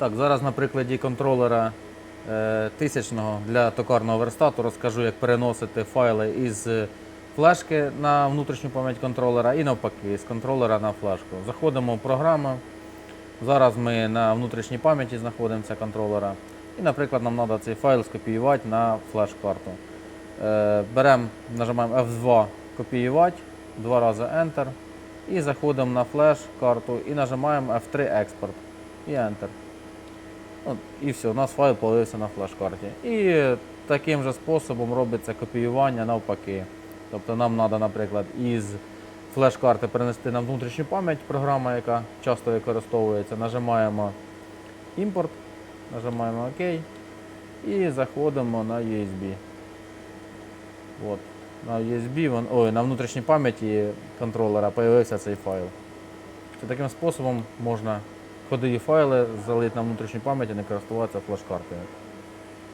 Так, зараз на прикладі контролера е, тисячного для токарного верстату розкажу, як переносити файли із флешки на внутрішню пам'ять контролера і навпаки, з контролера на флешку. Заходимо в програму. Зараз ми на внутрішній пам'яті знаходимося контролера. І, наприклад, нам треба цей файл скопіювати на флеш-карту. Е, Беремо, нажимаємо F2 копіювати, два рази Enter. І заходимо на флеш-карту і нажимаємо F3 експорт. І Enter. І все, у нас файл з'явився на флеш-карті. І таким же способом робиться копіювання навпаки. Тобто нам треба, наприклад, із флеш-карти перенести на внутрішню пам'ять програма, яка часто використовується. Нажимаємо імпорт, нажимаємо ОК і заходимо на USB. От. На USB, вон, ой, на внутрішній пам'яті контролера з'явився цей файл. Таким способом можна ходові файли залити на внутрішню пам'ять і не користуватися флеш-картою.